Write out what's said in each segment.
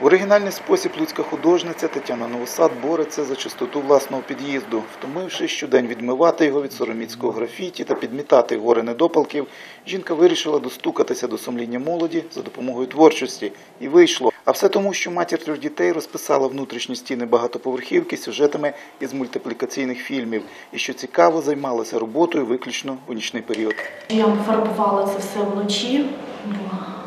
В оригінальний спосіб луцька художниця Тетяна Новосад бореться за чистоту власного під'їзду, втомившись щодень відмивати його від сороміцького графіті та підмітати гори недопалків, жінка вирішила достукатися до сумління молоді за допомогою творчості. І вийшло. А все тому, що матір трьох дітей розписала внутрішні стіни багатоповерхівки сюжетами із мультиплікаційних фільмів. І що цікаво, займалася роботою виключно у нічний період. Я фарбувала це все вночі.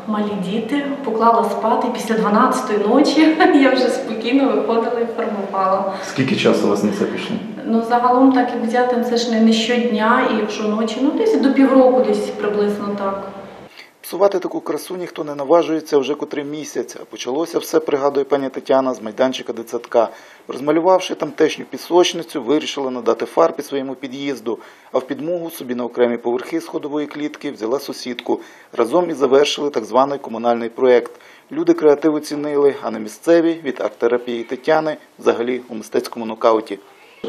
Малі діти, поклала спати після 12-ї ночі. Я вже спокійно виходила і формувала. Скільки часу у вас на це пішло? Ну загалом так як взяти, це ж не, щодня, і якщо ночі, ну десь до півроку, десь приблизно так. Псувати таку красу ніхто не наважується вже котрий місяць, а почалося все, пригадує пані Тетяна, з майданчика дитсадка. Розмалювавши тамтешню пісочницю, вирішила надати фарб під своєму під'їзду, а в підмогу собі на окремі поверхи сходової клітки взяла сусідку. Разом і завершили так званий комунальний проєкт. Люди креативу цінили, а не місцеві від арт-терапії Тетяни взагалі у мистецькому нокауті.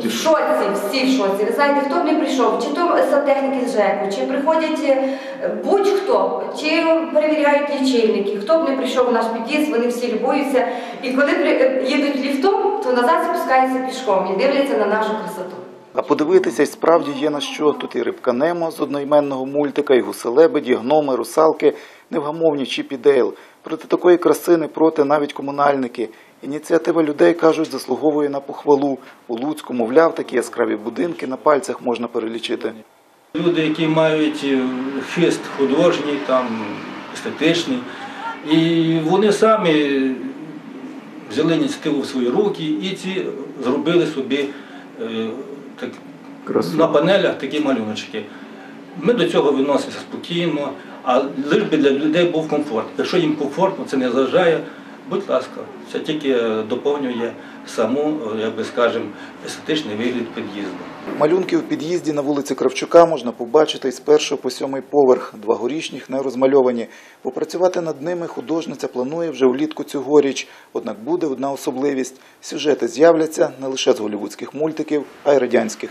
В шоці, всі в шоці. Ви знаєте, хто б не прийшов, чи то сантехніки з ЖЕКу, чи приходять е, будь-хто, чи перевіряють лічильники, хто б не прийшов у наш під'їзд, вони всі любуються. І коли е, їдуть ліфтом, то назад спускаються пішком і дивляться на нашу красоту. А подивитися й справді є на що. Тут і рибка Немо з одноіменного мультика, і гуселебеді, гноми, русалки, невгамовні Чіп і Дейл. Проти такої краси не проти навіть комунальники. Ініціатива людей, кажуть, заслуговує на похвалу. У Луцьку, мовляв, такі яскраві будинки на пальцях можна перелічити. Люди, які мають е, хист художній, там, естетичний, і вони самі взяли ініціативу в свої руки і ці зробили собі е, так, на панелях такі малюночки. Ми до цього відносимося спокійно, а лише би для людей був комфорт. Якщо їм комфортно, це не заважає, будь ласка, це тільки е, доповнює саму, е, як би скажемо, естетичний вигляд під'їзду. Малюнки у під'їзді на вулиці Кравчука можна побачити з першого по сьомий поверх. Два горішніх не розмальовані. Попрацювати над ними художниця планує вже влітку цьогоріч. Однак буде одна особливість: сюжети з'являться не лише з голівудських мультиків, а й радянських.